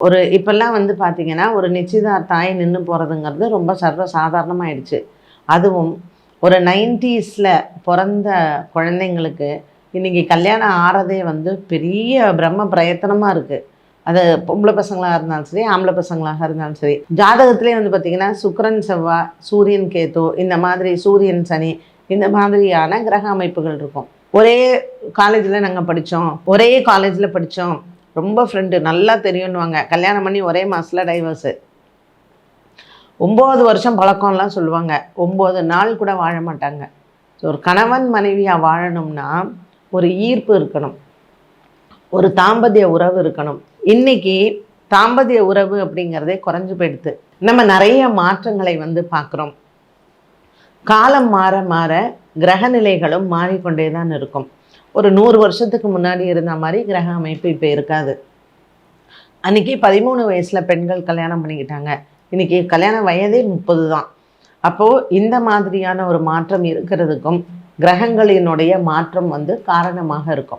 ஒரு இப்பெல்லாம் வந்து பார்த்தீங்கன்னா ஒரு நிச்சயதார்த்தாய் நின்று போகிறதுங்கிறது ரொம்ப சர்வ சாதாரணமாயிடுச்சு. அதுவும் ஒரு நைன்டிஸில் பிறந்த குழந்தைங்களுக்கு இன்றைக்கி கல்யாணம் ஆறதே வந்து பெரிய பிரம்ம பிரயத்தனமாக இருக்குது அது பொம்பளை பசங்களாக இருந்தாலும் சரி ஆம்பளை பசங்களாக இருந்தாலும் சரி. ஜாதகத்திலே வந்து பார்த்திங்கன்னா சுக்கரன் செவ்வாய் சூரியன் கேத்து இந்த மாதிரி சூரியன் சனி இந்த மாதிரியான கிரக அமைப்புகள் இருக்கும். ஒரே காலேஜில் நாங்கள் படித்தோம் ஒரே காலேஜில் படித்தோம் ரொம்ப ஃப்ரெண்டு நல்லா தெரியும்னுவாங்க. கல்யாணம் பண்ணி ஒரே மாதத்தில் டைவர்ஸு ஒம்பது வருஷம் பழக்கம்லாம் சொல்லுவாங்க. ஒம்பது நாள் கூட வாழ மாட்டாங்க. ஸோ ஒரு கணவன் மனைவியாக வாழணும்னா ஒரு ஈர்ப்பு இருக்கணும். ஒரு தாம்பத்திய உறவு இருக்கணும். இன்னைக்கு தாம்பத்திய உறவு அப்படிங்கிறதே குறைஞ்சு போயிடுது. நம்ம நிறைய மாற்றங்களை வந்து பார்க்குறோம். காலம் மாற மாற கிரகநிலைகளும் மாறிக்கொண்டே தான் இருக்கும். ஒரு நூறு வருஷத்துக்கு முன்னாடி இருந்த மாதிரி கிரக அமைப்பு இப்போ இருக்காது. அன்னைக்கு பதிமூணு வயசில் பெண்கள் கல்யாணம் பண்ணிக்கிட்டாங்க. இன்னைக்கு கல்யாண வயதே முப்பது தான். அப்போது இந்த மாதிரியான ஒரு மாற்றம் இருக்கிறதுக்கும் கிரகங்களினுடைய மாற்றம் வந்து காரணமாக இருக்கும்.